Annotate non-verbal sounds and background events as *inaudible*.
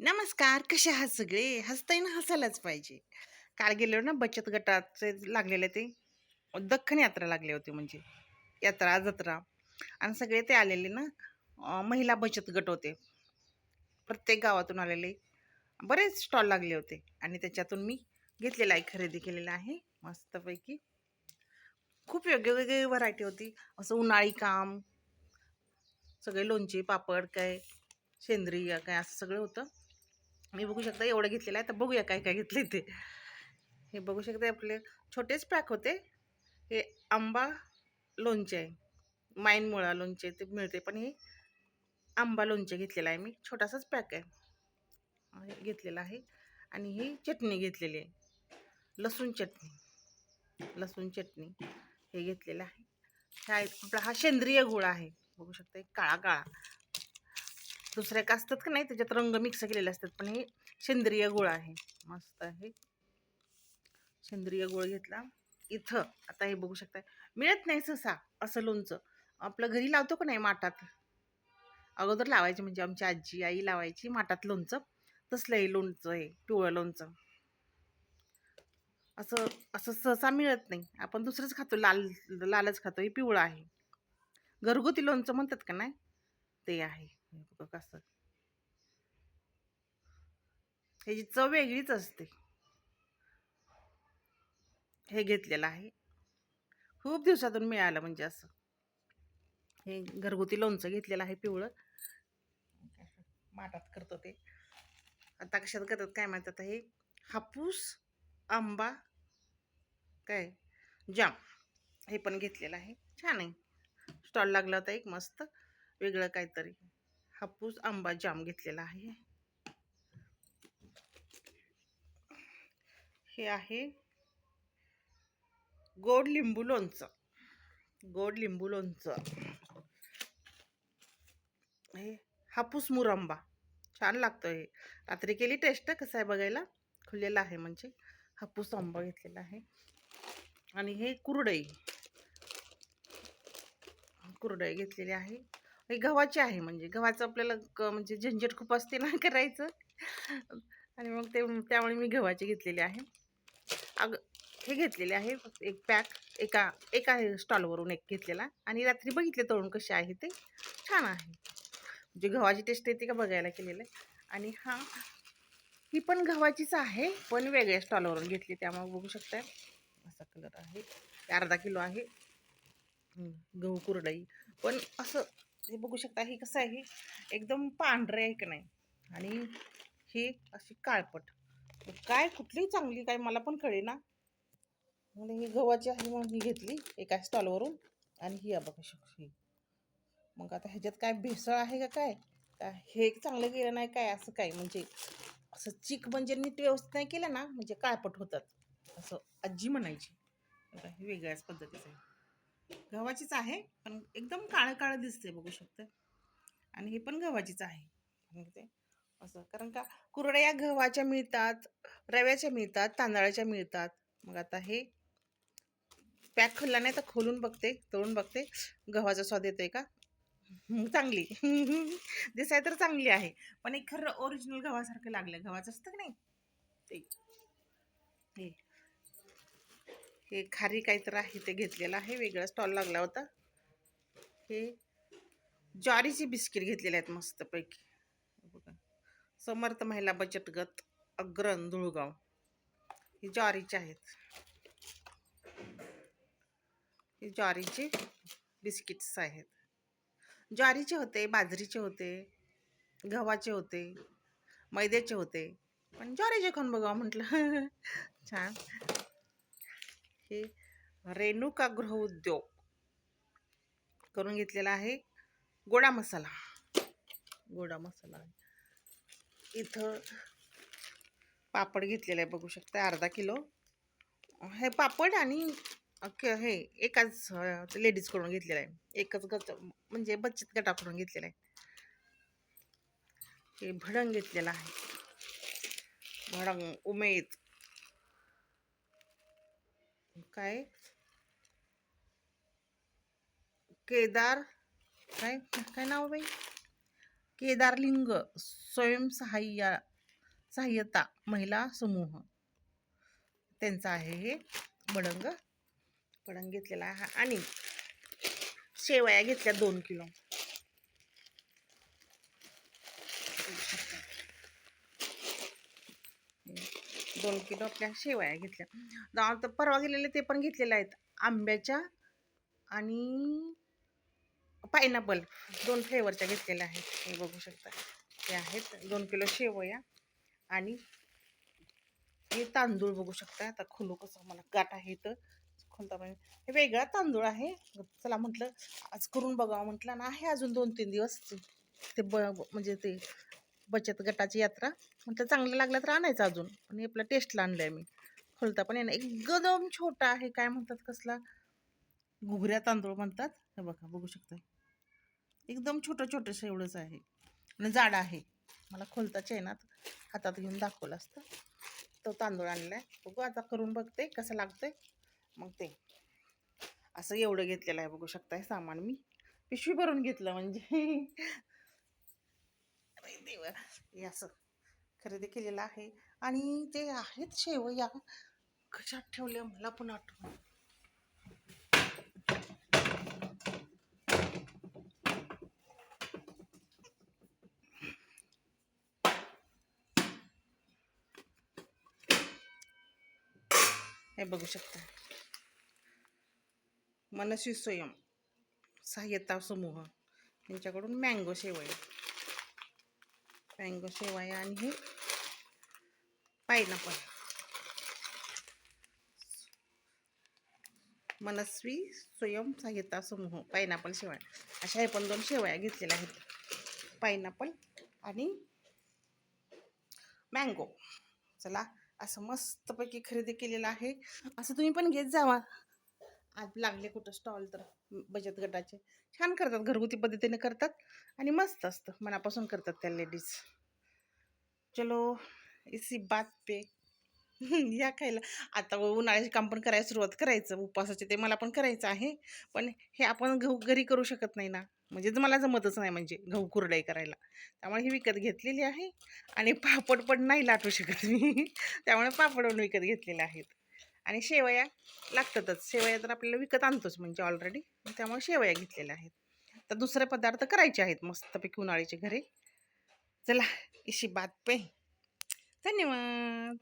नमस्कार कसे आहात सगळे? हसताय ना हसायलाच पाहिजे. काल गेलो ना बचत गटाचे लागलेले ते दख्खन यात्रा लागली होती म्हणजे यात्रा जत्रा. आणि सगळे ते आलेले ना महिला बचत गट होते. प्रत्येक गावातून आलेले. बरेच स्टॉल लागले होते. आणि त्याच्यातून मी घेतलेला आहे खरेदी केलेला आहे मस्तपैकी. खूप वेगवेगळी व्हरायटी होती. असं उन्हाळी काम सगळे लोणचे पापड काय सेंद्रिय काय असं सगळं होतं. मी बघू शकता एवढं घेतलेलं आहे तर बघूया काय काय घेतले ते. हे बघू शकता आपले छोटेच पॅक होते. हे आंबा लोणचे आहे. माईन मुळा लोणचे ते मिळते पण हे आंबा लोणचे घेतलेलं आहे मी. छोटासाच पॅक आहे. हे घेतलेलं आहे. आणि ही चटणी घेतलेली आहे. लसूण चटणी. लसूण चटणी हे घेतलेलं आहे. हा आपला हा सेंद्रिय गुळ आहे. बघू शकता एक काळा काळा दुसऱ्या का असतात का नाही त्याच्यात रंग मिक्स केलेले असतात पण हे सेंद्रिय गुळ आहे. मस्त आहे. सेंद्रिय गुळ घेतला. इथं आता हे बघू शकता मिळत नाही सहसा असं लोणचं. आपलं घरी लावतो का नाही माठात? अगोदर लावायचे म्हणजे आमची आजी आई लावायची माठात लोणचं. तसलं हे लोणचं हे पिवळं लोणचं. असं असं सहसा मिळत नाही. आपण दुसरंच खातो लाल लालच खातो हे पिवळं आहे. घरगुती लोणचं म्हणतात का नाही ते आहे. बघा कसं? ह्याची चव वेगळीच असते. हे घेतलेलं आहे. खूप दिवसातून मिळालं म्हणजे असं. हे घरगुती लोणचं घेतलेलं आहे पिवळं. माठात करतो ते. आता कशात करतात काय माहीत आता हे? हापूस आंबा काय? जाम. हे पण घेतलेलं आहे. छान आहे. स्टॉल लागला होता एक मस्त. वेगळं काहीतरी. हापूस आंबा जाम घेतलेला आहे. हे आहे गोड लिंबू लोणचं. गोड लिंबू लोणचं. हे हापूस मुरंबा. छान लागतं हे. रात्री केली टेस्ट कसं आहे बघायला? खुललेलं आहे म्हणजे. हापूस आंबा घेतलेला आहे. आणि हे कुरडई. कुरडई घेतलेली आहे. हे गव्हाचे आहे म्हणजे. गव्हाचं आपल्याला क म्हणजे झंझट खूप असते ना *laughs* करायचं. आणि मग ते त्यामुळे मी गव्हाचे घेतलेले आहे. अग हे घेतलेले आहे एक पॅक. एका एका स्टॉलवरून एक घेतलेला. आणि रात्री बघितले तळून कसे आहे ते. छान आहे. म्हणजे गव्हाची टेस्ट येते का बघायला केलेलं. आहे आणि हा ही पण गव्हाचीच आहे पण वेगळ्या स्टॉलवरून घेतली. त्यामुळे बघू शकताय. असा कलर आहे. अर्धा किलो आहे. गहू कुरडई. पण असं हे बघू शकता हे कसं आहे एकदम पांढरे आहे की नाही? आणि हे अशी काळपट. काय कुठली चांगली काय मला पण कळेना. म्हणजे ही गव्हाची आहे म्हणून ही घेतली एका स्टॉलवरून. आणि ही या बघू शक ही. मग आता ह्याच्यात काय भेसळ आहे का काय? का हे चांगलं केलं नाही काय? असं काय म्हणजे असं चीक म्हणजे नीट व्यवस्थित नाही केलं ना म्हणजे काळपट होतात. असं आजी म्हणायची. आता हे वेगळ्याच पद्धतीचं आहे. गव्हाचीच आहे पण एकदम काळं काळं दिसते बघू शकतं. आणि हे पण गव्हाचीच आहे. ते असं. कारण का कुरड्या गव्हाच्या मिळतात रव्याच्या मिळतात तांदळाच्या मिळतात. मग आता हे पॅक खोलला नाही तर खोलून बघते तळून बघते. गव्हाचा स्वाद येतोय का? चांगली. *laughs* दिसाय तर चांगली आहे. पण एक खरं ओरिजिनल गव्हासारखं लागलं गव्हाचं असतं की नाही? ते. हे खारी काहीतरी आहे ते घेतलेलं आहे. वेगळा स्टॉल लागला होता. हे ज्वारीची बिस्किट घेतलेले आहेत मस्तपैकी. बघा. समर्थ महिला बचत गट अग्रण धुळगाव. हे ज्वारीचे आहेत. हे ज्वारीचे बिस्किट्स आहेत. ज्वारीचे होते बाजरीचे होते गव्हाचे होते मैद्याचे होते. पण ज्वारीचे खाऊन बघा म्हटलं. *laughs* छान. हे रेणुका गृह उद्योग करून घेतलेला आहे. गोडा मसाला. गोडा मसाला. इथं पापड घेतलेला आहे बघू शकता अर्धा किलो. हे पापड आणि हे एकाच लेडीजकडून घेतलेलं आहे. एकच गट म्हणजे बचत गटाकडून घेतलेलं आहे. हे भडंग घेतलेलं आहे. भडंग उमेद काय? केदार काय? काय नाव बाई? केदारलिंग स्वयंसहाय्या सहाय्यता महिला समूह. त्यांचा आहे हे बडंग बडंग घेतलेला आहे आणि शेवया घेतल्या दोन किलो. दोन किलो आपल्या शेवया घेतल्या. दा- आता परवा गेलेले ते पण घेतलेले आहेत. आंब्याच्या आणि पायनॅपल दोन फ्लेवरच्या घेतलेल्या आहेत. हे बघू शकता. ते आहेत दोन किलो शेवया आणि हे तांदूळ बघू शकता. आता खोलू कसं मला गाठ आहे तर खोलता म्हणजे हे वेगळा तांदूळ आहे. चला म्हटलं आज करून बघावं म्हटलं ना आहे अजून दोन तीन दिवस. ते ब म्हणजे ते बचत गटाची यात्रा. म्हटलं चांगलं लागलं तर आणायचं अजून. आणि आपलं टेस्टला आणलं आहे मी. खोलता पण येणं एकदम छोटा आहे काय म्हणतात कसला? घुगऱ्या तांदूळ म्हणतात. हे बघा बघू शकता एकदम छोटं छोटंसं एवढंच आहे. आणि जाड आहे. मला खोलता आहे हातात घेऊन दाखवलं असतं. तो तांदूळ आणला आहे बघू आता करून बघते कसं लागतंय. मग ते. असं एवढं घेतलेलं आहे बघू शकताय सामान मी. पिशवी भरून घेतलं म्हणजे. अरे देवा. हे असं खरेदी केलेलं आहे. आणि ते आहेत शेवया. कशात ठेवले मला पण आठवण हे बघू शकता. मनसी स्वयं सहाय्यता समूह. यांच्याकडून मँगो शेवया. मँगो शेवया आणि हे पायनॅपल. मनस्वी स्वयं सहाय्यता समूह पायनॅपल शेवया अशा हे पण दोन शेवया घेतलेल्या आहेत. पायनॅपल आणि मँगो. चला असं मस्तपैकी खरेदी केलेलं आहे. असं तुम्ही पण घेत जावा. आज लागले कुठं स्टॉल तर बचत गटाचे. छान करतात घरगुती पद्धतीने करतात आणि मस्त असतं. मनापासून करतात त्या लेडीज चलो इसी बात पे. *laughs* या खायला. आता उन्हाळ्याचे काम पण करायला सुरुवात करायचं. उपवासाचे ते मला पण करायचं आहे. पण हे आपण गहू घरी करू शकत नाही ना. म्हणजे मला जमतच नाही म्हणजे गहू कुरडाई करायला. त्यामुळे ही विकत घेतलेली आहे. आणि पापड पण नाही लाटू शकत मी. *laughs* त्यामुळे पापड पण विकत घेतलेले आहेत. आणि शेवया लागतातच. शेवया तर आपल्याला विकत आणतोच म्हणजे ऑलरेडी त्यामुळे शेवया घेतलेल्या आहेत. तर दुसरे पदार्थ करायचे आहेत मस्तपैकी उन्हाळ्याचे घरी. चला इशी बात पे धन्यवाद.